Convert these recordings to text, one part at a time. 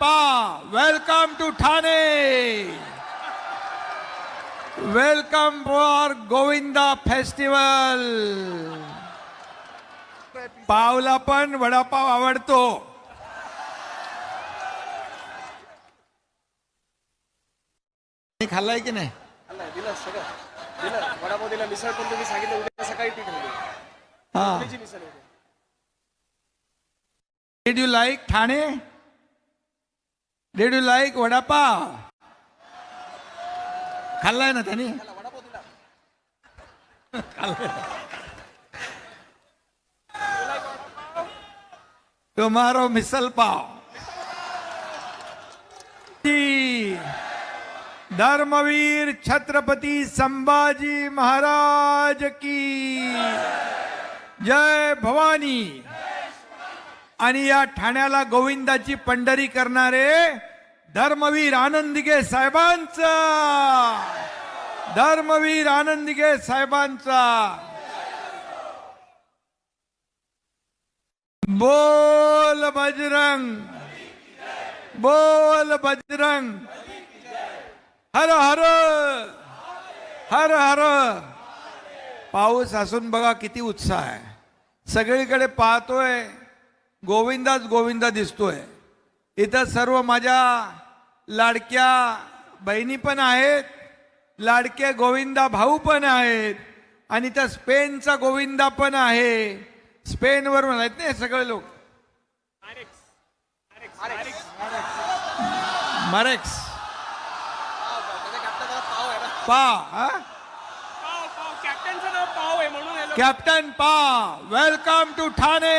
पा welcome to Thane. Welcome for Govinda festival पावला पण वडापाव आवडतो. खाल्लाय की नाही? नाही दिलं सगळं. दिलं. वडापाव दिला मिसळ पण तुम्ही सांगितलं उद्या सकाळी हा. Misal Did you like Thane? Did you like vada pav खाल्लाय ना त्यांनी? टुमारो मिसल पाव. धर्मवीर छत्रपती संभाजी महाराज की जय भवानी. आणि या ठाण्याला गोविंदाची पंढरी करणारे धर्मवीर आनंदिगे साहेबांचा. धर्मवीर आनंदिगे साहेबांचा. बोल बजरंग. बोल बजरंग. हर हर. हर हर. पाऊस असून बघा किती उत्साह आहे. सगळीकडे पाहतोय. गोविंदाच गोविंदा दिसतोय. इथं सर्व माझ्या लाडक्या बहिणी पण आहेत लाडके गोविंदा भाऊ पण आहेत आणि त्या स्पेनचा गोविंदा पण आहे. स्पेनवरून आहेत ना सगळे लोक. मरेक्स. पा कॅप्टन पा welcome to Thane.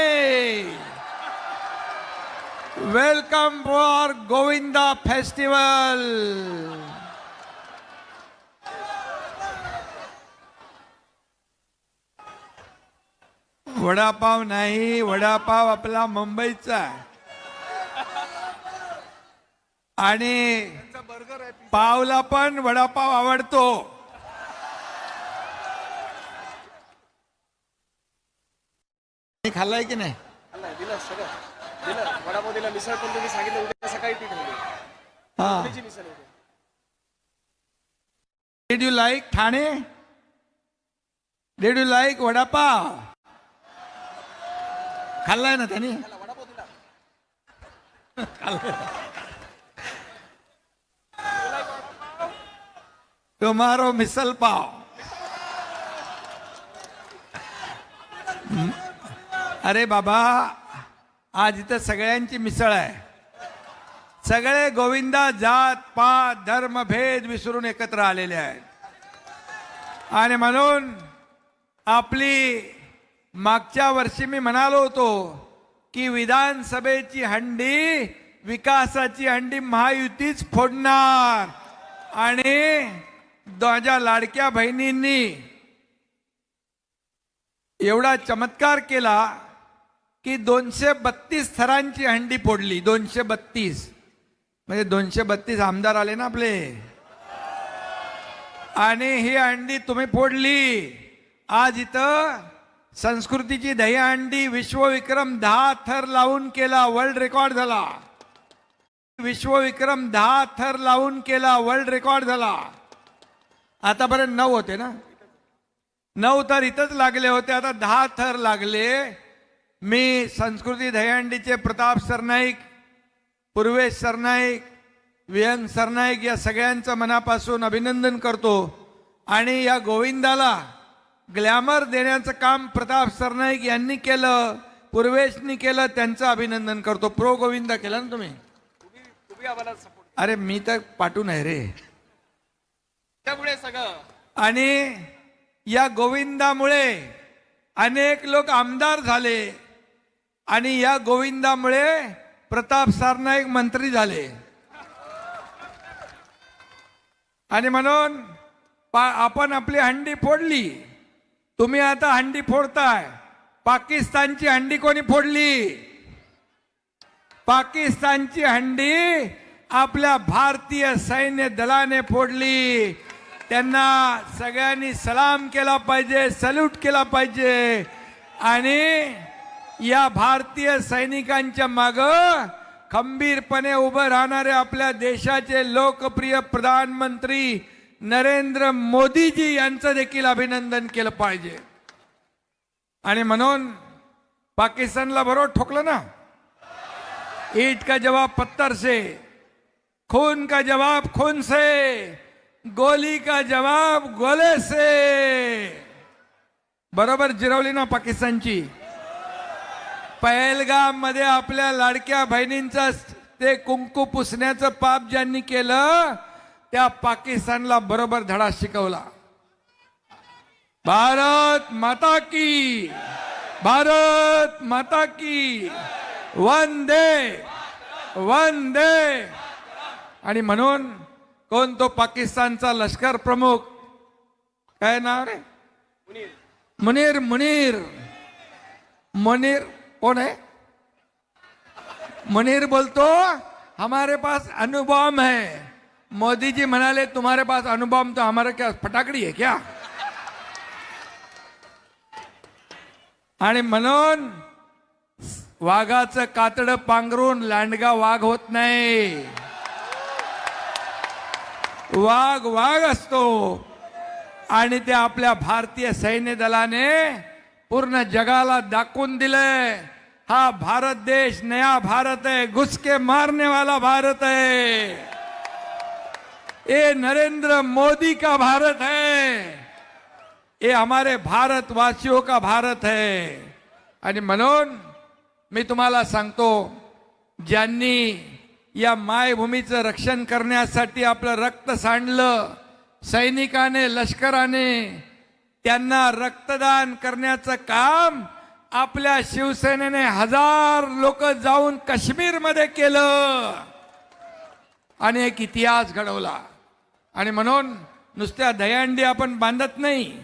Welcome for Govinda festival vada pav नाही वडापाव आपला मुंबईचा आहे आणि पावला पण वडापाव आवडतो खाल्लाय की नाही दिलं. सगळं दिलं वडापाव दिला मिसळ पण तुम्ही सांगितलं उद्या सकाळी ती ठेवली हा. पुण्याची मिसळ होती did you like Thane did you like vada pav खाल्लाय ना त्यांनी त्याला वडापाव दिला. तुम्हारो मिसल पाव. हं? अरे बाबा आज इथं सगळ्यांची मिसळ आहे. सगळे गोविंदा जात पात धर्म भेद विसरून एकत्र आलेले आहेत. आणि म्हणून आपली मागच्या वर्षी मी म्हणालो होतो की विधानसभेची हंडी विकासाची हंडी महायुतीच फोडणार. आणि माझ्या लाडक्या बहिणींनी एवढा चमत्कार केला की दोनशे बत्तीस थरांची हंडी फोडली. दोनशे बत्तीस. म्हणजे दोनशे बत्तीस आमदार आले ना आपले. आणि ही अंडी तुम्ही फोडली. आज इथं संस्कृतीची दहीहंडी विश्वविक्रम दहा थर लावून केला वर्ल्ड रेकॉर्ड झाला. विश्वविक्रम दहा थर लावून केला वर्ल्ड रेकॉर्ड झाला. आतापर्यंत नऊ होते ना? नऊ तर इथंच लागले होते आता दहा थर लागले. मी संस्कृती दहीहंडीचे प्रताप सरनाईक पूर्वेश सरनाईक विहंग सरनाईक या सगळ्यांचं मनापासून अभिनंदन करतो आणि या गोविंदाला ग्लॅमर देण्याचं काम प्रताप सरनाईक यांनी केलं पूर्वेशनी केलं त्यांचं अभिनंदन करतो. प्रो गोविंदा केलं ना तुम्ही? तुम्ही तुम्ही आम्हाला सपोर्ट अरे मी तर पाठून आहे रे. त्यामुळे सगळं. आणि या गोविंदामुळे अनेक लोक आमदार झाले. आणि या गोविंदामुळे प्रताप सरनाईक मंत्री झाले. आणि म्हणून पा- आपण आपली हंडी फोडली. तुम्ही आता हंडी फोडताय. पाकिस्तानची हंडी कोणी फोडली? पाकिस्तानची हंडी आपल्या भारतीय सैन्य दलाने फोडली. त्यांना सगळ्यांनी सलाम केला पाहिजे सल्यूट केला पाहिजे. आणि या भारतीय सैनिकांच्या माग खंबीरपणे उभं राहणारे आपल्या देशाचे लोकप्रिय प्रधानमंत्री नरेंद्र मोदीजी यांचं देखील अभिनंदन केलं पाहिजे. आणि म्हणून पाकिस्तानला बरोबर ठोकलं ना? ईट का जवाब पत्थर से खून का जवाब खून से गोली का जवाब गोले से. बरोबर जिरवली ना पाकिस्तानची? पहलगाममध्ये आपल्या लाडक्या बहिणींचा ते कुंकू पुसण्याचं पाप ज्यांनी केलं त्या पाकिस्तानला बरोबर धडा शिकवला. भारत माता की भारत माता की वंदे वंदे. आणि म्हणून कोण तो पाकिस्तानचा लष्कर प्रमुख? काय नाव रे? मुनीर मुनीर. मुनीर कौन है? मनीर बोलतो हमारे पास अणुबॉम्ब है। मोदी जी म्हणाले तुम्हारे पास अणुबॉम्ब तो हमारे क्या फटाकडी है क्या? आणि म्हणून वाघाचं कातडं पांघरून लांडगा वाघ होत नाही. वाघ वाघ असतो. आणि ते आपल्या भारतीय सैन्य दलाने पूर्ण जगाला दाखवून दिलंय. हा भारत देश नया भारत है घुस के मारने वाला भारत है ये नरेंद्र मोदी का भारत है? ये हमारे भारतवासियों का भारत है. आणि म्हणून मी तुम्हाला सांगतो ज्यांनी या मायभूमीचं रक्षण करण्यासाठी आपलं रक्त सांडलं सैनिकाने लष्कराने त्यांना रक्तदान करण्याचं काम आपल्या शिवसेनेने हजार लोक जाऊन काश्मीरमध्ये केलं. आणि एक इतिहास घडवला. आणि म्हणून नुसत्या दयांडी आपण बांधत नाही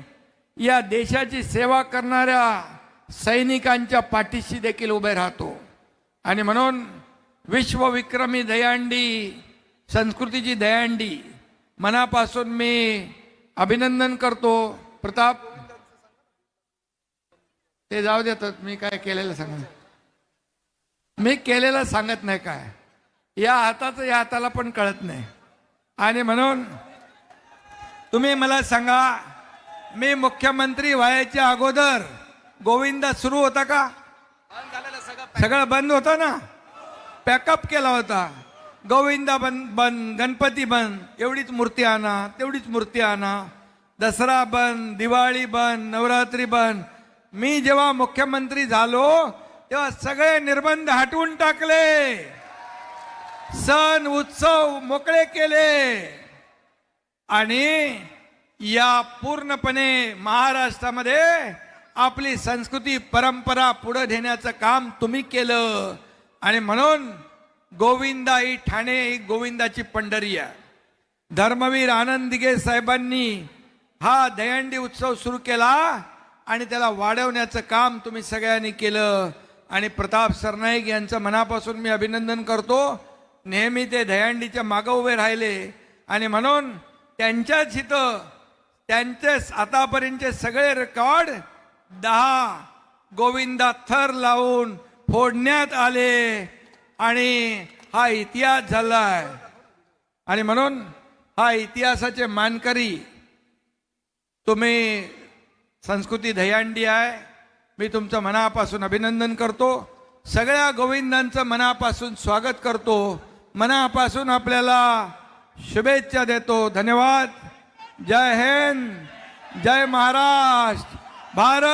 या देशाची सेवा करणाऱ्या सैनिकांच्या पाठीशी देखील उभे राहतो. आणि म्हणून विश्वविक्रमी दयांडी संस्कृतीची दयांडी मनापासून मी अभिनंदन करतो. प्रताप ते जाऊ देतात मी काय केलेलं सांगत मी केलेलं सांगत नाही काय. या हाताचं या हाताला पण कळत नाही. आणि म्हणून तुम्ही मला सांगा मी मुख्यमंत्री व्हायच्या अगोदर गोविंदा सुरू होता का? सगळं बंद होतं ना? पॅकअप केला होता. गोविंदा बंद बंद गणपती बंद एवढीच मूर्ती आणा तेवढीच मूर्ती आणा. दसरा बंद दिवाळी बंद नवरात्री बंद मी जेव्हा मुख्यमंत्री झालो तेव्हा सगळे निर्बंध हटवून टाकले. सण उत्सव मोकळे केले. आणि या पूर्णपणे महाराष्ट्रामध्ये आपली संस्कृती परंपरा पुढे नेण्याचं काम तुम्ही केलं. आणि म्हणून गोविंदा ही ठाणे ही गोविंदाची पंढरी आहे. धर्मवीर आनंदगे साहेबांनी हा दहंडी उत्सव सुरू केला. आणि त्याला वाढवण्याचं काम तुम्ही सगळ्यांनी केलं. आणि प्रताप सरनाईक यांचं मनापासून मी अभिनंदन करतो. नेहमी ते दहीहंडीच्या मागं उभे राहिले. आणि म्हणून त्यांच्याच इथं त्यांचेच आतापर्यंतचे सगळे रेकॉर्ड दहा गोविंदा थर लावून फोडण्यात आले. आणि हा इतिहास झाला आहे आणि म्हणून हा इतिहासाचे मानकरी तुम्ही संस्कृती दहीहंडी आहे. मी तुमचं मनापासून अभिनंदन करतो. सगळ्या गोविंदांचं मनापासून स्वागत करतो. मनापासून आपल्याला शुभेच्छा देतो. धन्यवाद. जय हिंद. जय महाराष्ट्र. भारत